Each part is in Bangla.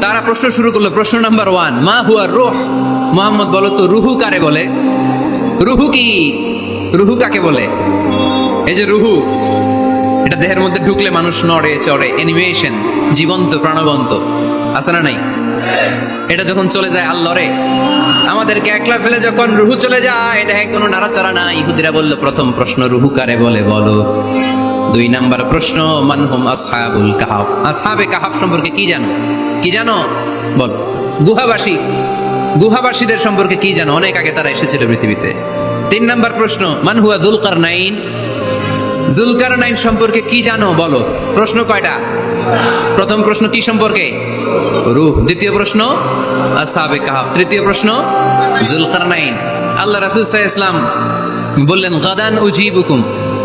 তারা প্রশ্ন শুরু করল, প্রশ্ন নাম্বার ওয়ান মা হুয়া রুহ? মোহাম্মদ বলো তো, রুহু কারে বলে? রুহু কি? রুহু কাকে বলে? এই যে রুহু, এটা দেহের মধ্যে ঢুকলে মানুষ নড়ে, চড়ে অ্যানিমেশন জীবন্ত, প্রাণবন্ত, আছে না নাই? এটা যখন চলে যায় আল্লরে আমাদেরকে একলা ফেলে যখন রুহু চলে যায় দেখে কোনো নাড়াচাড়া নাই। ইহুদিরা বলল, প্রথম প্রশ্ন, রুহু কারে বলে বলো? দুই নাম্বার প্রশ্ন মানহুম আসহাবুল কাহাফ? আসহাবে কাহাফ সম্পর্কে কি জানো? কি জানো? বল। গুহাবাসী। গুহাবাসীদের সম্পর্কে কি জানো? অনেক আগে তারা এসেছিল পৃথিবীতে। তিন নাম্বার প্রশ্ন মানহুয়া দুলকার নাইন জুলকার নাইন সম্পর্কে কি জানো? বলো। প্রশ্ন কয়টা? প্রথম প্রশ্ন কি সম্পর্কে? রূহ। দ্বিতীয় প্রশ্ন আসাবে কাহাব তৃতীয় প্রশ্ন জুলকার নাইন আল্লাহ রাসুল ইসলাম বললেন, গাদান উজিবুকুম।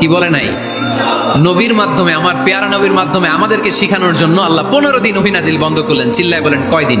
কি বলে নাই? নবীর মাধ্যমে, আমার পেয়ারা নবীর মাধ্যমে আমাদেরকে শিখানোর জন্য আল্লাহ পনেরো দিন অভিনাজিল বন্ধ করলেন। চিল্লায় বলেন, কয়দিন?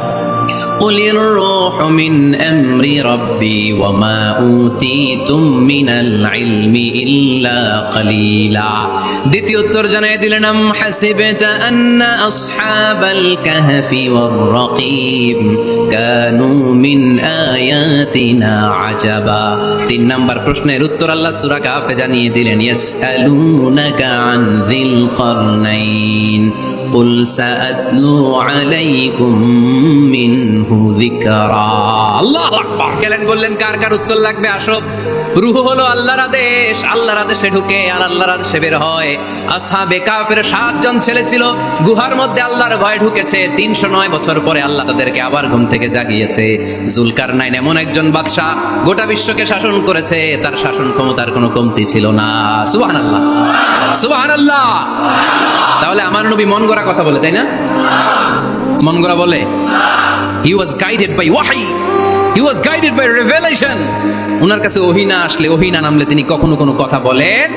قل الروح من أمر ربي وما أوتيتم من العلم إلا قليلا দ্বিতীয় উত্তর জানাই দিলেন আম হাসিবতা আন্না আসহাবাল কাহফি ওয়ার রাকিব কানু মিন আয়াতিনা আজাবা তিন নাম্বার প্রশ্নের উত্তর আল্লাহ সূরা কাহফে জানিয়ে দিলেন ইয়াসআলুনাকা আন যিল কারনাইন قل سأتلو عليكم منه ذكرا আল্লাহ আকবার গেলেন বললেন কার কার উত্তর লাগবে আসো রুহ হলো আল্লাহর আদেশ আল্লাহর আদেশে ঢুকে আর আল্লাহর আদেশে বের হয় আসহাবে কাফের সাতজন ছেলে ছিল গুহার মধ্যে আল্লাহর ভয় ঢুকেছে তিনশো নয় বছর পরে আল্লাহ তাদেরকে আবার ঘুম থেকে জাগিয়েছে জুলকার নাইন এমন একজন বাদশাহ গোটা বিশ্বকে শাসন করেছে তার শাসন ক্ষমতার কোনো কমতি ছিল না সুবাহান আল্লাহ সুবাহান আল্লাহ তাহলে আমার নবী মন গড়া কথা বলে, তাই না? মন গড়া বলে he was guided by ওয়াহাই he was guided by revelation ওনার কাছে ওহি না আসলে, ওহি না নামলে তিনি কখনো কোনো কথা বলেন